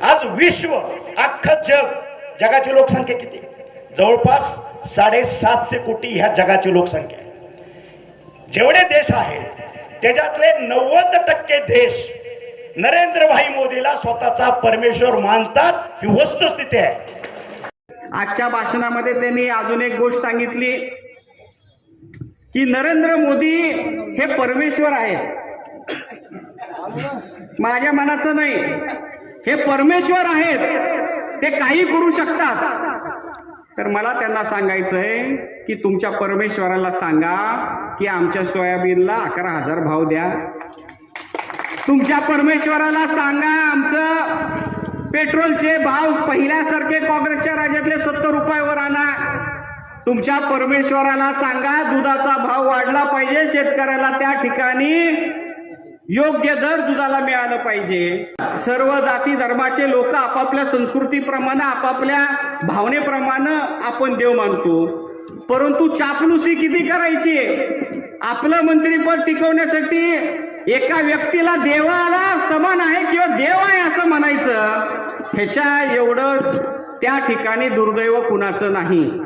आज विश्व अख्खं जग जगाची लोकसंख्या किती? जवळपास साडेसातशे कोटी ह्या जगाची लोकसंख्या जेवढे देश आहेत त्याच्यातले नव्वद टक्के देश नरेंद्रभाई मोदीला स्वतःचा परमेश्वर मानतात ही वस्तुस्थिती आहे. आजच्या भाषणामध्ये त्यांनी अजून एक गोष्ट सांगितली की नरेंद्र मोदी हे परमेश्वर आहेत. माझ्या मनाचं नाही. हे परमेश्वर आहेत. ते काही करू शकतात. तर मला त्यांना सांगायचं आहे की तुमच्या परमेश्वराला सांगा की आमच्या सोयाबीनला अकरा हजार भाव द्या. तुमच्या परमेश्वराला सांगा आमचं पेट्रोलचे भाव पहिल्यासारखे काँग्रेसच्या राज्यातले सत्तर रुपयावर आणा. तुमच्या परमेश्वराला सांगा दुधाचा भाव वाढला पाहिजे शेतकऱ्याला त्या ठिकाणी. योग्य दर दुधाला मिळालं पाहिजे. सर्व जाती धर्माचे लोक आपापल्या संस्कृतीप्रमाणे आपापल्या भावनेप्रमाणे आपण देव मानतो. परंतु चापलुसी किती करायची? आपलं मंत्रीपद टिकवण्यासाठी एका व्यक्तीला देवाला समान आहे किंवा देव आहे असं म्हणायचं ह्याच्या एवढं त्या ठिकाणी दुर्दैव कुणाचं नाही.